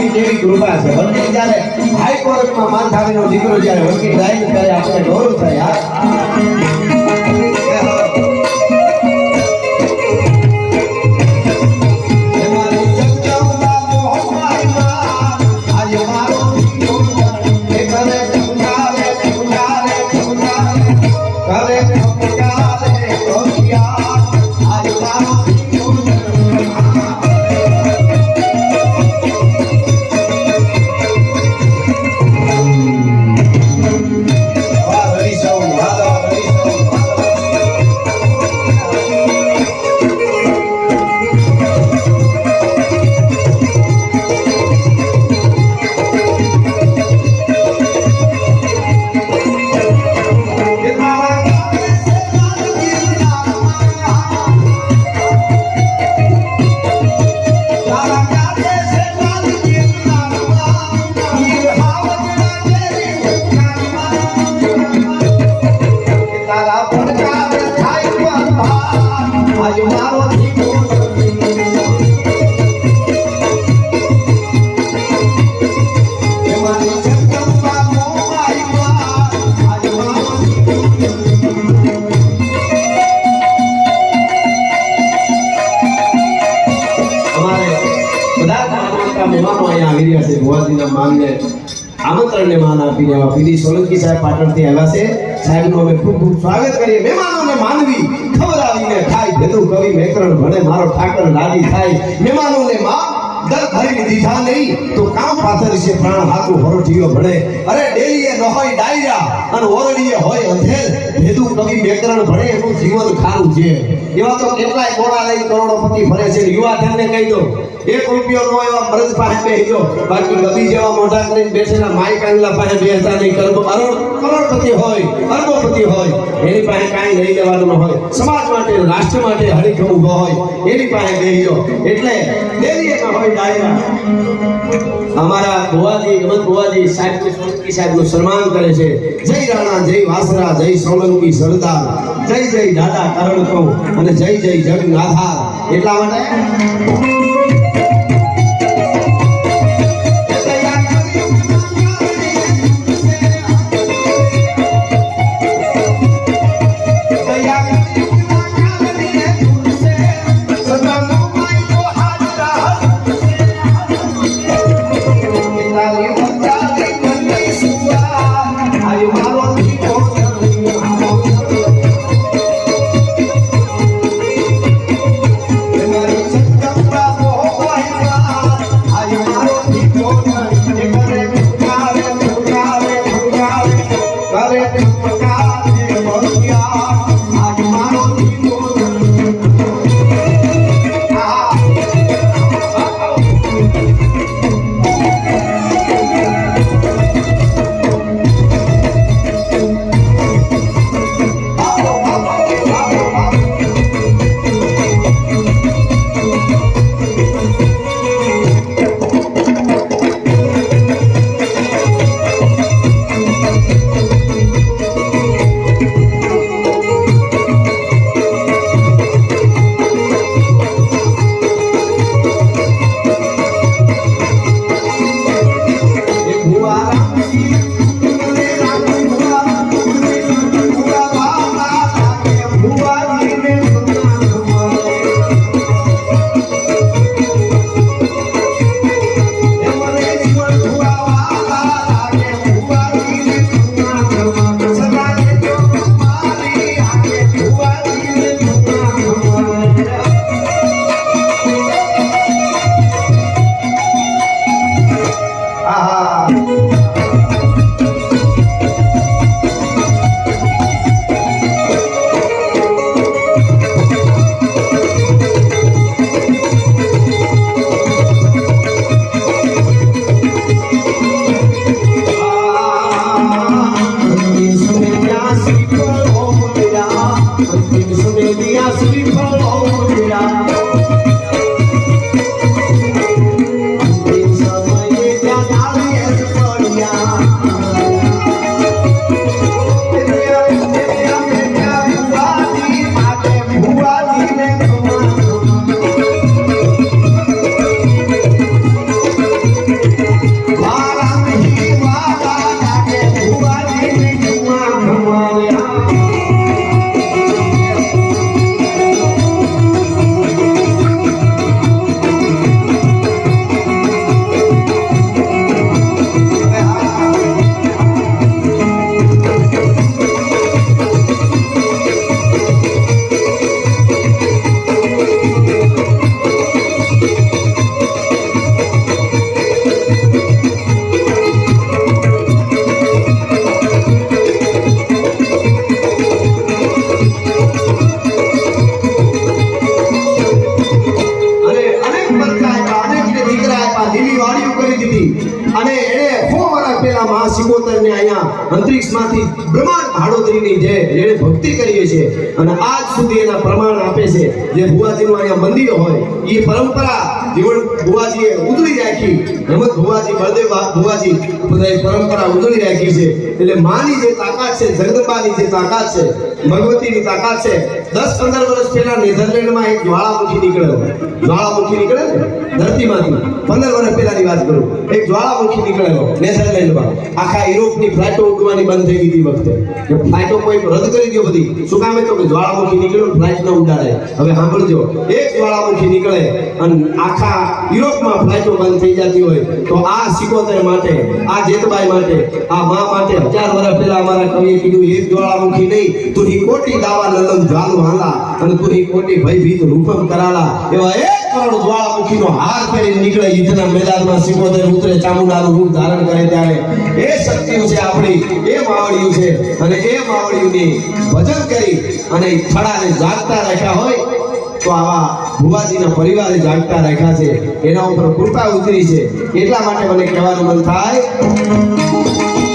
એવી કૃપા છે? વકીલ જ્યારે હાઈકોર્ટમાં માનધારીનો દીકરો જ્યારે વકીલ થાય કરે આપણે ગૌરવ થાય મહેમાનો આવી રહ્યા છે. ભુવાજીના માનને માન આપીને સોલંકી સાહેબ પાટણથી આવ્યા છે. સાહેબનું અમે ખૂબ ખૂબ સ્વાગત કરીએ. મહેમાનોને માનવી ખબર આવીને ખાય કવિ મેકરણ ભણે મારો ઠાકર રાજી થાય. મહેમાનોને માં દર ભરી દીધા નહીં, તો કામ પાછળ છે, પ્રાણ હાથું હરોઠીઓ ભણે. અરે ડેલીએ ન હોય ડાયરા, અને ઓરડીએ હોય અંધેર. ભેદું કવિ મેકરણ ભણે એનું જીવન ખારું છે. એવા તો કેટલાય કોડા લઈ કરોડોપતિ ભરે છે. યુવા ધનને કહી દો એક રૂપિયો નો એવા મરજ પાસે બેસજો બાકી ગદી જેવા મોઢા કરીને બેસેલા માઈ કાંગલા પાસે બેસતા નહીં. કરબો અરુણ કરોડપતિ હોય અરબોપતિ હોય. એની પાસે કાંઈ લઈ લેવાનું હોય. સમાજ માટે, રાષ્ટ્ર માટે હરીખ ઊભો હોય. એની પાસે બેસજો એટલે અમારા ભુવાજી હેમંત ભુવાજી સાહેબ સોલંકી સાહેબનું સન્માન કરે છે. જય રાણા, જય વાસરા, જય સોલંકી, સરદાર, જય જય દાદા કરણ કહું અને જય જય જગનાથા એટલા માટે Isso me dia se me meu mulher અંતરિક્ષમાંથી બ્રહ્માંડ ભાડોદરીની જે જેણે ભક્તિ કરીએ છીએ અને આજ સુધી એના પ્રમાણ આપે છે, જે ભુવાજીનું અહીંયા મંદિર હોય એ પરંપરા જીવન ભુવાજીએ ઉજળી રાખી. રમત ભુવાજી, બળદેવ ભુવાજી બધા પરંપરા ઉજળી રાખી છે. એટલે માની જે તાકાત છે, જગદંબાની જે તાકાત છે, ભગવતીની તાકાત છે, દસ પંદર વર્ષ પહેલા નેધરલેન્ડમાં એક જ્વાળામુખી નીકળ્યો. જ્વાળામુખી નીકળે? ધરતીમાંથી. પંદર વર્ષ પહેલાની વાત કરું. એક જ્વાળામુખી નીકળેલો નેધરલેન્ડમાં. આખા યુરોપની ફ્લાઇટો ઉડવાની બંધ થઈ ગઈ વખતે. કે ફ્લાઇટો કોઈ રદ કરી દો બધી. શું કામ તો કે જ્વાળામુખી નીકળ્યો ફ્લાઇટ ન ઉડાડે. હવે સાંભળજો, એક જ્વાળામુખી નીકળે અને આખા યુરોપમાં ફ્લાઇટો બંધ થઈ જતી હોય તો આ સિકોતર માટે, આ જેતબાઈ માટે, આ મા માટે હજાર વર્ષ પહેલા અમારા કવિએ કીધું, એક જ્વાળામુખી નહીં તું કોટી દાવા લલન જ્વાલુ હાલા અને તું કોટી ભયભીત રૂપમ કરાલા. એવા એક ઉતરે ચામુંડાનું રૂપ ધારણ કરે ત્યારે. એ શક્તિઓ છે આપણી, એ માવડિયું છે. અને એ માવડિયુંની ભજન કરી અને ખડાને જાગતા રાખ્યા હોય, તો આવા ભુવાજીના પરિવારે જાગતા રાખ્યા છે. એના ઉપર કૃપા ઉતરી છે. એટલા માટે મને કહેવાનું મન થાય